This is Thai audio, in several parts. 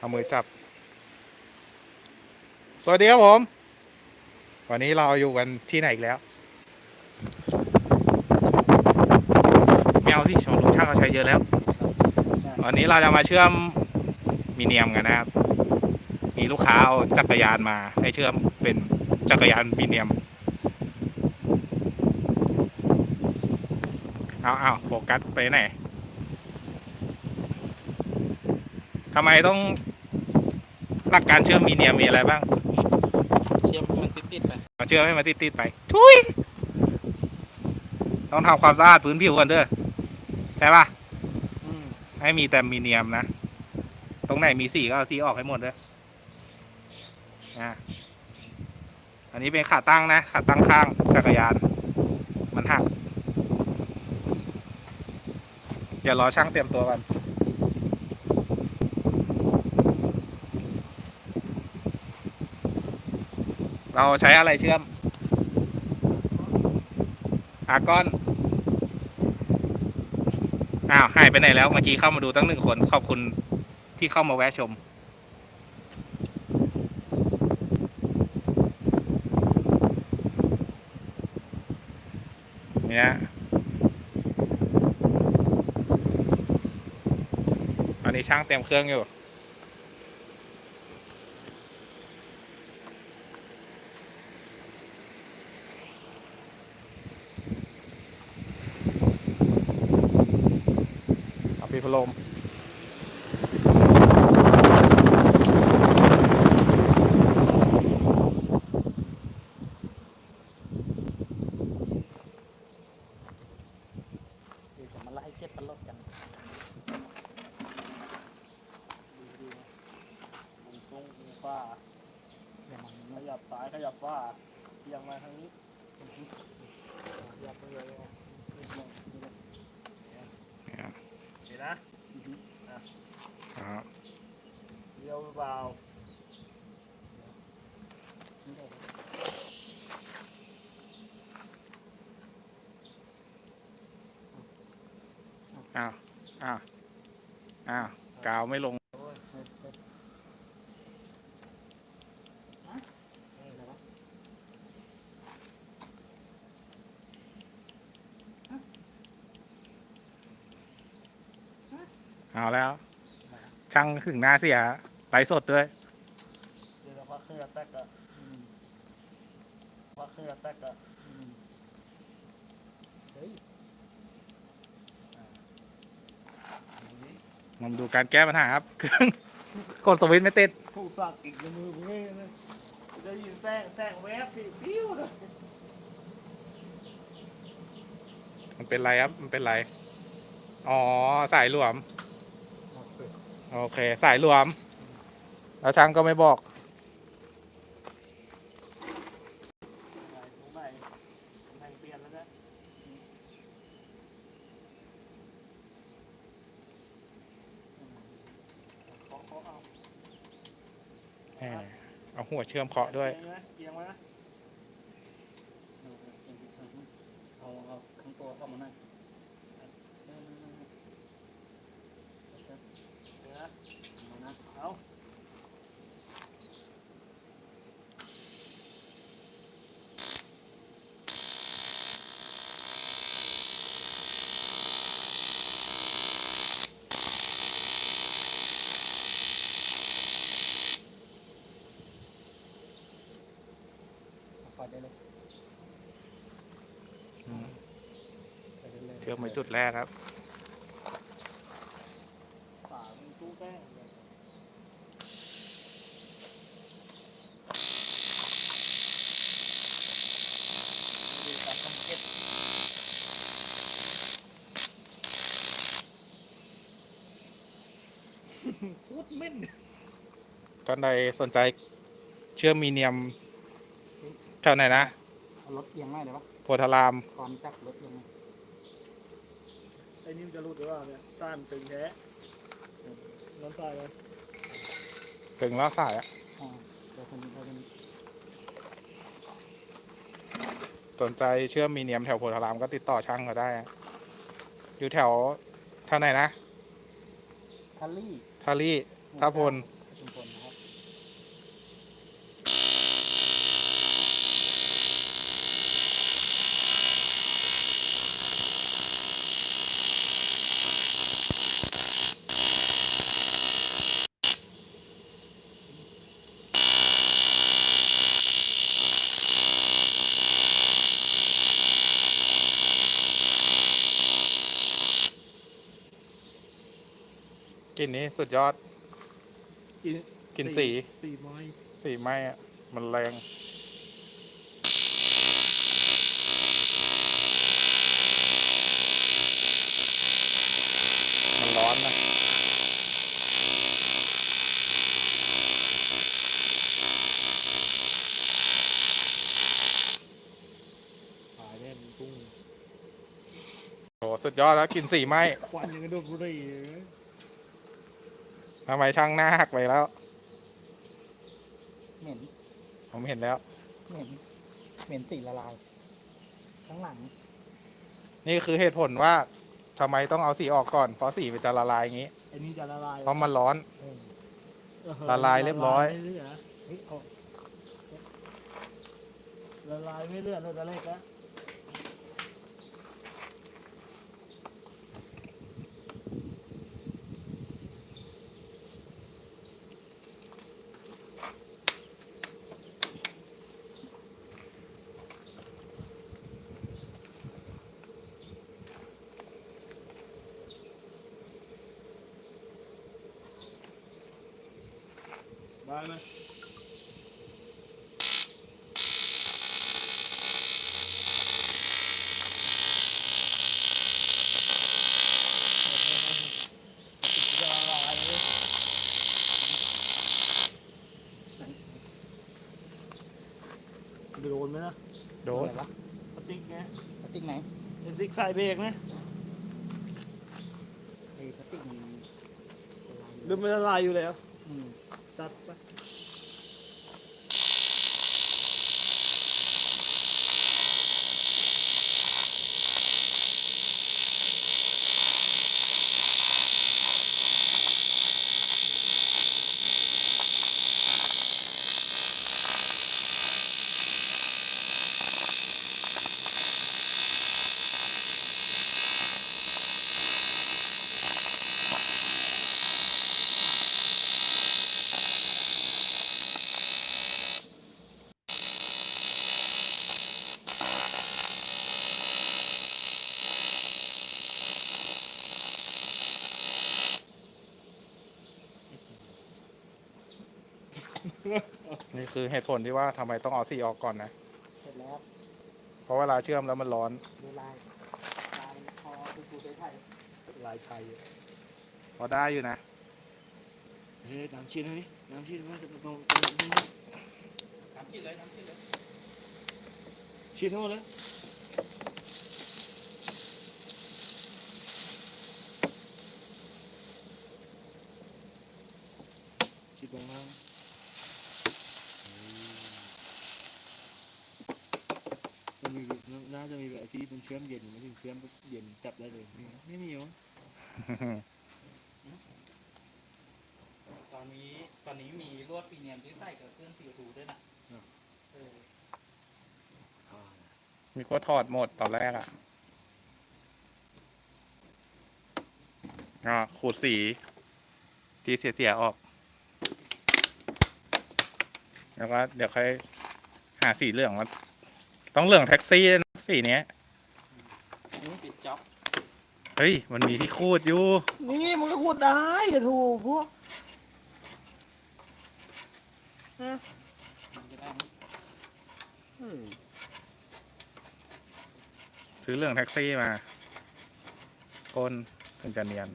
เอามือจับ สวัสดีครับผม วันนี้เราอยู่กันที่ไหนอีกแล้วไม่เอาสิชมรมช่างเขาใช้เยอะแล้ว วันนี้เราจะมาเชื่อมมีเนียมกันนะครับ มีลูกค้าเอาจักรยานมา ให้เชื่อมเป็นจักรยานมีเนียม เอาเอาโฟกัสไปไหนทำไมต้อง หลักการเชื่อมมีเนียมมีอะไรบ้าง เชื่อมให้มันติดๆไปมาเชื่อมให้มันติดๆไป ทุยต้องทำความสะอาดพื้นผิวก่อนเด้อใช่ปะอืมให้มีแต่มีเนียมนะ ตรงไหนมีสีก็เอาสีออกให้หมดเลยอะอันนี้เป็นขาตั้งนะ ขาตั้งข้างจักรยาน มันหัก เดี๋ยวรอช่างเตรียมตัวกัน เราใช้อะไรเชื่อมอากอน อ้าวหายไปไหนแล้ว เมื่อกี้เข้ามาดูตั้งหนึ่งคน ขอบคุณที่เข้ามาแวะชม เนี่ยอันนี้ช่างเต็มเครื่องอยู่ เอาปีพัด ลมเดี๋ยวจะมาไล่เจ็ดตลบกันดีๆมุมตรงฟ้าขยับซ้ายขยับฟ้าเอียงมาทางนี้ขยับไปเลยนะนี่ลงนี่เลย เนี่ย เห็นนะ ครับเลี้ยวเปล่าอ้าวอ้าวอ้าวกาวไม่ลง เอาแล้ว ช่างขึงหน้าเสียไลฟ์สดด้วยเดี๋ยวเราพักเครื่องแตกอะอืมพักเครื่องแตกอะอืมเฮ้ยอ่าอันนี้มาดูการแก้ปัญหาครับเครื่องกดสวิตช์ไม่ติดผู้สักอีกในมือผมเองเลยได้ยินแซงแซงแวบสิปิ้วเลยมันเป็นไรครับ มันเป็นไร อ๋อ สายหลวม โอเค สายหลวม แล้วช่างก็ไม่บอกเปลี่ยนแล้วนะเคาเอาหมเอาหัวเชื่อมเคาะด้วย เอียงไหมเอียงไหมนะเอาเอาข้างตัวเข้ามาหน่อยเดี๋ยวนะเอานะเอา ปล่อยได้เลย อืม ปล่อยได้ เลยเชื่อมไว้จุดแรกครับป่ามันตู้แป้งเลยดูการทำเก็บพูดเม่นท่านใดสนใจเชื่อมมีเนียมแถวไหนนะเอารถเอียงง่ายเลยวะโพ ธารามตอนจับรถเอียงไงไอ้นี่มันจะรุดหรือเปล่าเนี่ยต้านตึงแท้น้ำตายเลยถึงแล้วสายอะอ่าเดี๋ยวคนนี้เดี๋ยวคนนี้สนใจเชื่อมมีเนียมแถวโพธารามก็ติดต่อช่างเขาได้อะอยู่แถวแถวไหนนะทัลลี่ทารี่ท่าพล ท กลินนี้สุดยอด กินกลินสี สีไม้สีไหม้อะมันแรง มันร้อนนะ ขายแน่นกุ้งโหสุดยอดแล้วกลินสีไหม้ ควันยังกระโดดบุหรี่เลย ทำไมช่างหน้าหักไปแล้ว เหม็น ผมเห็นแล้ว เหม็น เหม็นสีละลาย ข้างหลัง นี่คือเหตุผลว่าทำไมต้องเอาสีออกก่อน เพราะสีมันจะละลายอย่างนี้ไอ้นี่จะละลายเพราะมันร้อน เออเออละลายเรียบร้อย ละลาไม่เหลือเฮ้ยเอาละลายไม่เหลือเลยตะเล็กอะได้ไหมจะละลายเลยโดนไหมนะโดนอะไรวะพลาสติกไงพลาสติกไหนพลาสติกใส่เบรกไหมไอ้พลาสติกมันหรือมันละลายอยู่แล้ว อืม จั คือเหตุผลที่ว่าทำไมต้องเอาสีออกก่อนนะ เสร็จแล้วเพราะเวลาเชื่อมแล้วมันร้อน ดูลายลายพอดูดูไทยลายไทยพอได้อยู่นะ เฮ้ยน้ำชิ้นเลยน้ำชิ้นว่าตรงตรงตรงนี้ทำชิ้นเลยทำชิ้นเลยชิ้นเท่าเลยชิ้นตรงล่าง มันมีน่าจะมีแบบที่เป็นเชื่อมเย็นไม่ถึงเชื่อมเย็นจับได้เลยไม่มีหรอตอนนี้ตอนนี้มีลวดปีเนียมที่ใส่กับเครื่องซีทูด้วยนะเออมีก็ถอดหมดตอนแรกอะอ่าขูดสีที่เสียๆออก แล้วก็เดี๋ยวค่อยหาสีเหลืองมา ต้องเหลืองแท็กซี่นะสีเนี้ยปิดจ็อบเฮ้ย มันมีที่คูดอยู่ นี่มันก็ขวดได้จะถูกพวกมันจะได้ไหมซื้อเหลืองแท็กซี่มาก้นถึงจะเนียน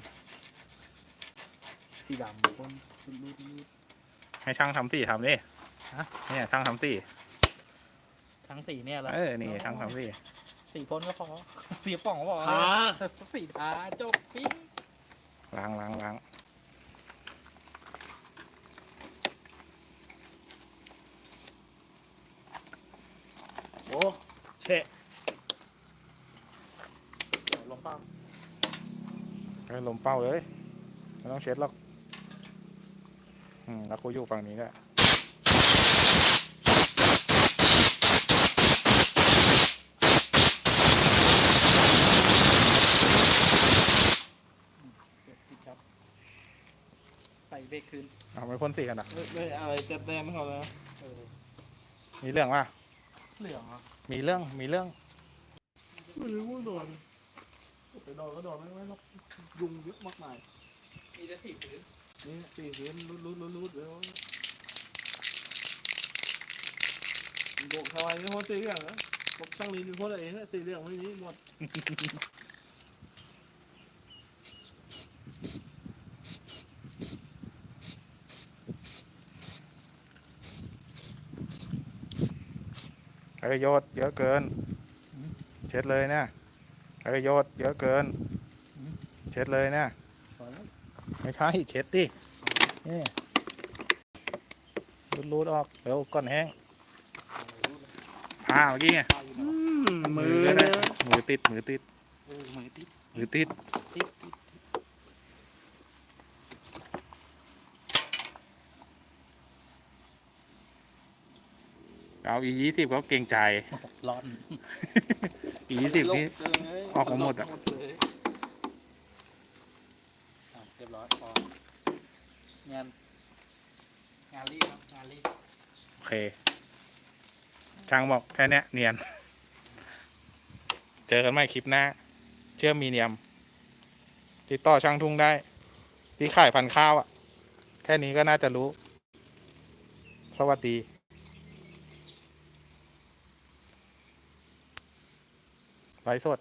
สีดำคนรูดรูด ให้ช่างทำสีทำดิเนี่ยช่างทำสี ทั้งสีเนี่ยแหละเออ นี่ช่างทำสีสีพ่นก็พอสีป่องก็พอทาสีทาจบปิ้งล้างล้างล้างโอ้เชะลงเป้าให้ลมเป้าเลยไม่ต้องเช็ดหรอกอืมแล้วกูอยู่ฝั่งนี้แหละ ปิดจ็อบใส่เบรก คืนเอาไปพ่นสีกันอะ ไม่ไม่อะไรแต้มแต้มไม่เขาแล้วเออมีเรื่องป่ะเหลืองเหรอมีเรื่อง มีเรื่อง ไม่รู้ว่าโดนไปโดนก็โดนไม่ไม่หรอกยุงเยอะมากมาย มีแต่สีพื้นนี่สี่พื้นรูดรูดรูดรูดเลยโบกทวายนี่โคตรสีเหลืองนะบอกช่างลินโคตรเองนะสีเหลืองไม่มีหมด เอ้ยโยดเยอะเกิน เช็ดเลยเนี่ยเอ้ยโยดเยอะเกิน เช็ดเลยเนี่ยถอยนะไม่ใช่เช็ดดินี่รูดรูดออกเดี๋ยวก่อนแห้งอ่าเมื่อกี้ไงอืมมือก็นะได้มือติดมือติดเออมือติดมือติดติดติด เอาอียี่สิบเขาเกรงใจ ร้อนอียี่สิบนี่ ออกมาหมดอะ เลยอะเรียบร้อยพองานงานรีบครับงานรีบโอเค ช่างบอกแค่เนี้ยเนียน เจอกันใหม่คลิปหน้า เชื่อมมีเนียม ติดต่อช่างทุ่งได้ ที่ขายพันธุ์ข้าวอะ แค่นี้ก็น่าจะรู้ สวัสดี ไลฟ์สด